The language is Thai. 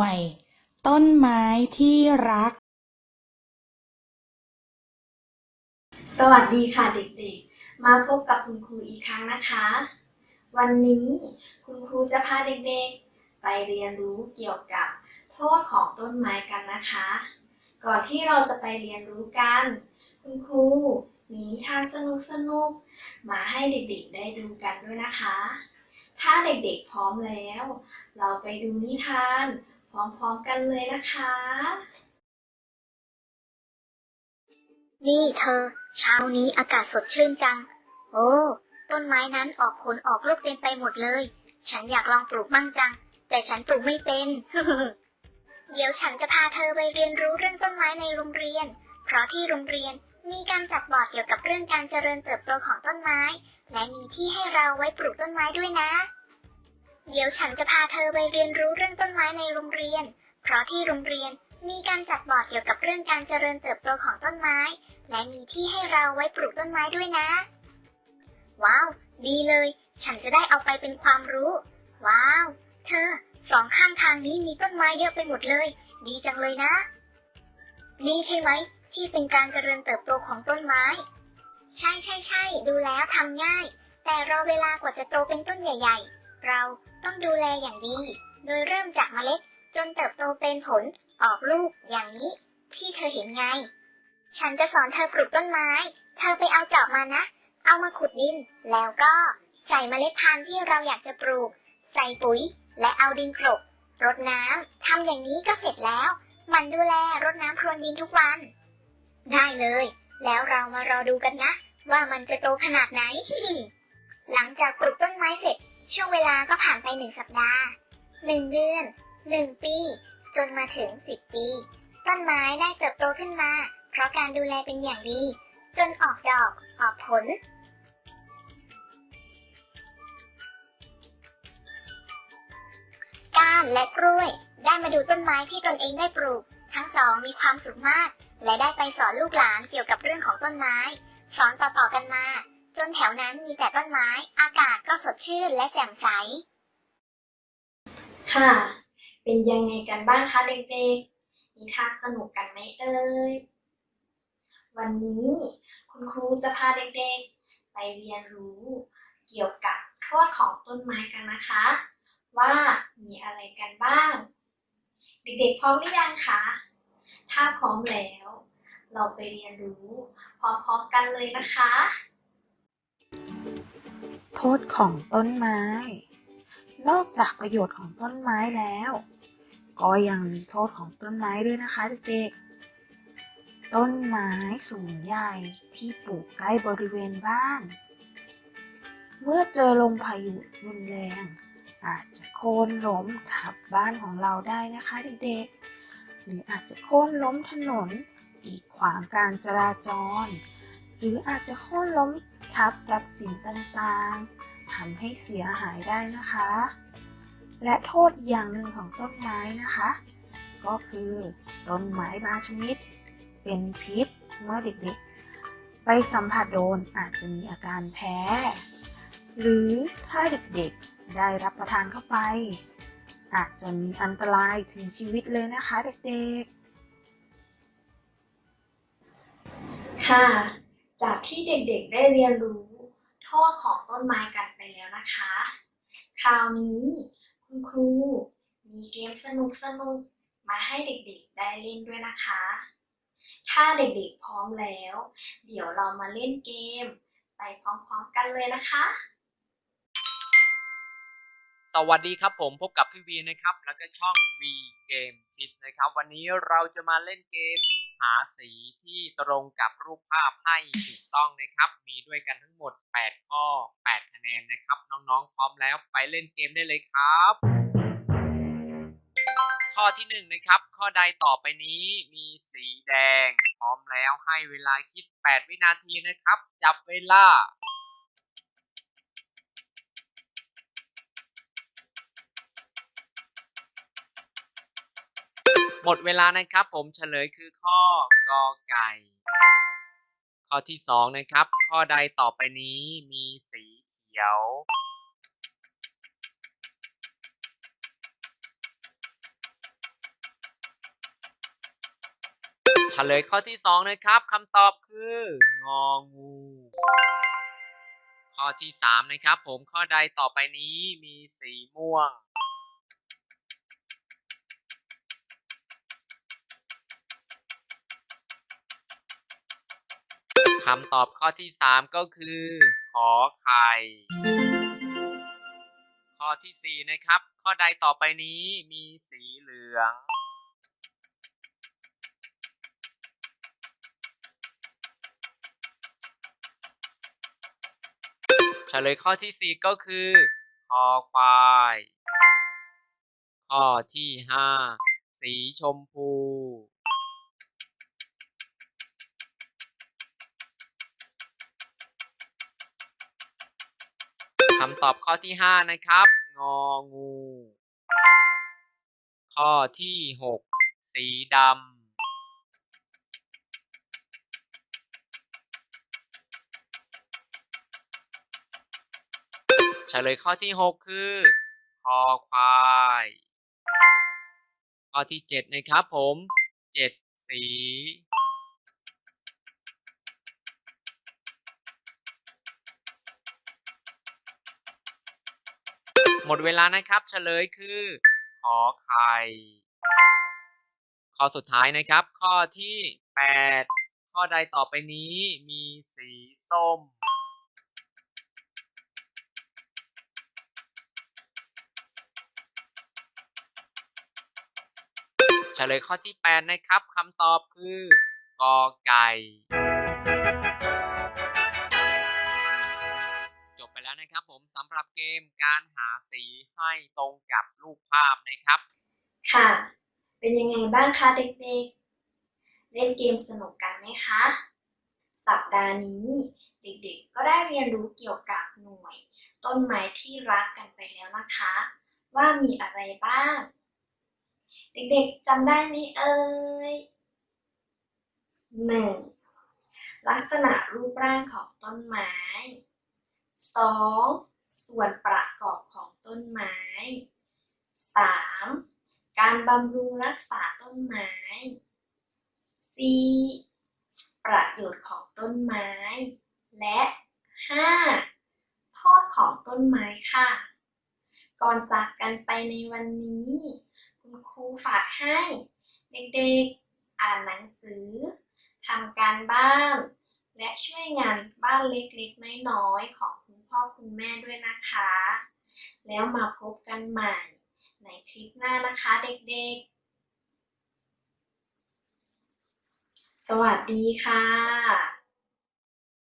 วย ต้นไม้ที่รัก สวัสดีค่ะเด็กๆ มาพบกับคุณครูอีกครั้งนะคะ วันนี้คุณครูจะพาเด็กๆ ไปเรียนรู้เกี่ยวกับโทษของต้นไม้กันนะคะ ก่อนที่เราจะไปเรียนรู้กัน คุณครูมีนิทานสนุกๆมาให้เด็กๆ ได้ดูกันด้วยนะคะ ถ้าเด็กๆพร้อมแล้ว เราไปดูนิทาน พร้อมๆกันเลยนะคะ นี่เธอ เช้านี้อากาศสดชื่นจัง โอ้ ต้นไม้นั้นออกผลออกลูกเต็มไปหมดเลย ฉันอยากลองปลูกบ้างจัง แต่ฉันปลูกไม่เป็น เดี๋ยวฉันจะพาเธอไปเรียนรู้เรื่องต้นไม้ในโรงเรียน เพราะที่โรงเรียนมีการจัดบอร์ดเกี่ยวกับเรื่องการเจริญเติบโตของต้นไม้ และมีที่ให้เราไว้ปลูกต้นไม้ด้วยนะ เดี๋ยวฉันจะพาเธอไปเรียนรู้เรื่องต้นไม้ในโรงเรียน เพราะที่โรงเรียนมีการจัดบอร์ดเกี่ยวกับเรื่องการเจริญเติบโตของต้นไม้ และมีที่ให้เราไว้ปลูกต้นไม้ด้วยนะ ว้าว ดีเลย ฉันจะได้เอาไปเป็นความรู้ ว้าว เธอ สองข้างทางนี้มีต้นไม้เยอะไปหมดเลย ดีจังเลยนะ นี่ใช่ไหม ที่เป็นการเจริญเติบโตของต้นไม้ ใช่ใช่ใช่ดูแล้วทำง่าย แต่รอเวลากว่าจะโตเป็นต้นใหญ่ ๆ เราต้องดูแลอย่างดี โดยเริ่มจากเมล็ด จนเติบโตเป็นผลออกลูกอย่างนี้ ที่เธอเห็นไง ฉันจะสอนเธอปลูกต้นไม้ เธอไปเอาจอบมานะ เอามาขุดดิน แล้วก็ใส่เมล็ดพันธุ์ที่เราอยากจะปลูก ใส่ปุ๋ย และเอาดินกลบรดน้ำทำอย่างนี้ก็เสร็จแล้ว มันดูแลรดน้ำพรวนดินทุกวัน ได้เลย แล้วเรามารอดูกันนะ ว่ามันจะโตขนาดไหน หลังจากปลูกต้นไม้เสร็จ ช่วงเวลาก็ผ่านไปหนึ่งสัปดาห์หนึ่งเดือนหนึ่งปี จนมาถึงสิบปี ต้นไม้ได้เติบโตขึ้นมา เพราะการดูแลเป็นอย่างดี จนออกดอกออกผล ก้านและกล้วย ได้มาดูต้นไม้ที่ตนเองได้ปลูก ทั้งสองมีความสุขมาก และได้ไปสอนลูกหลานเกี่ยวกับเรื่องของต้นไม้ สอนต่อๆกันมา จนแถวนั้นมีแต่ต้นไม้ อากาศก็สดชื่นและแจ่มใส ค่ะ เป็นยังไงกันบ้างคะเด็กๆ นิทานสนุกกันไหมเอ่ย วันนี้คุณครูจะพาเด็กๆ ไปเรียนรู้เกี่ยวกับโทษของต้นไม้กันนะคะ ว่ามีอะไรกันบ้าง เด็กๆพร้อมหรือยังคะ ถ้าพร้อมแล้ว เราไปเรียนรู้พร้อมๆกันเลยนะคะ โทษของต้นไม้ นอกจากประโยชน์ของต้นไม้แล้ว ก็ยังมีโทษของต้นไม้ด้วยนะคะเด็กๆต้นไม้สูงใหญ่ที่ปลูกใกล้บริเวณบ้าน เมื่อเจอลมพายุรุนแรง อาจจะโค่นล้มทับบ้านของเราได้นะคะเด็กๆหรืออาจจะโค่นล้มถนนกีดขวางการจราจร หรืออาจจะโค่นล้ม ทับทรัพย์สินต่างๆทำให้เสียหายได้นะคะ และโทษอีกอย่างหนึ่งของต้นไม้นะคะ ก็คือต้นไม้บางชนิด เป็นพิษเมื่อเด็กๆ ไปสัมผัสโดนอาจจะมีอาการแพ้ หรือถ้าเด็กๆได้รับประทานเข้าไป อาจจะมีอันตรายถึงชีวิตเลยนะคะเด็กๆ ค่ะ จากที่เด็กๆได้เรียนรู้โทษของต้นไม้กันไปแล้วนะคะ คราวนี้คุณครูมีเกมสนุกๆมาให้เด็กๆได้เล่นด้วยนะคะ ถ้าเด็กๆพร้อมแล้ว เดี๋ยวเรามาเล่นเกม ไปพร้อมๆกันเลยนะคะ สวัสดีครับผมพบกับพี่วีนะครับ แล้วก็ช่อง V Game Tips นะครับ วันนี้เราจะมาเล่นเกม หาสีที่ตรงกับรูปภาพให้ถูกต้องนะครับ มีด้วยกันทั้งหมด 8 ข้อ 8 คะแนนนะครับ น้องๆ พร้อมแล้วไปเล่นเกมได้เลยครับ ข้อที่1นะครับ ข้อใดต่อไปนี้มีสีแดง พร้อมแล้วให้เวลาคิด 8 วินาทีนะครับ จับเวลา หมดเวลานะครับ ผมเฉลยคือข้อกอไก่ ข้อที่สองนะครับ ข้อใดต่อไปนี้มีสีเขียว เฉลยข้อที่สองนะครับคำตอบคืององู ข้อที่สามนะครับ ผมข้อใดต่อไปนี้มีสีม่วง คำตอบข้อที่สามก็คือ ขอไข่ ข้อที่สี่นะครับ ข้อใดต่อไปนี้มีสีเหลือง เฉลยข้อที่สี่ก็คือ คอควาย ข้อที่ห้าสีชมพู คำตอบข้อที่ห้านะครับ งองู ข้อที่หกสีดำเฉลยข้อที่หกคือ คอควาย ข้อที่เจ็ดนะครับผมเจ็ดสี หมดเวลานะครับเฉลยคือ ขอไข่ข้อสุดท้ายนะครับ ข้อที่ 8 ข้อใดต่อไปนี้มีสีส้ม เฉลยข้อที่ 8 นะครับคำตอบคือกอไก่ำหรับเกมการหาสีให้ตรงกับรูปภาพนะครับ ค่ะ เป็นยังไงบ้างคะเด็กๆ เล่นเกมสนุกกันไหมคะ สัปดาห์นี้เด็กๆ ก็ได้เรียนรู้เกี่ยวกับหน่วย ต้นไม้ที่รักกันไปแล้วนะคะ ว่ามีอะไรบ้าง เด็กๆจำได้ไหมเอ่ย 1. ลักษณะรูปร่างของต้นไม้ 2. ส่วนประกอบของต้นไม้ 3. การบำรุงรักษาต้นไม้ 4. ประโยชน์ของต้นไม้ และ 5. โทษของต้นไม้ค่ะ ก่อนจากกันไปในวันนี้ คุณครูฝากให้ เด็กๆ อ่านหนังสือทำการบ้าน และช่วยงานบ้านเล็กๆ น้อยๆ ของ พ่อคุณแม่ด้วยนะคะ แล้วมาพบกันใหม่ ในคลิปหน้านะคะเด็กๆ สวัสดีค่ะ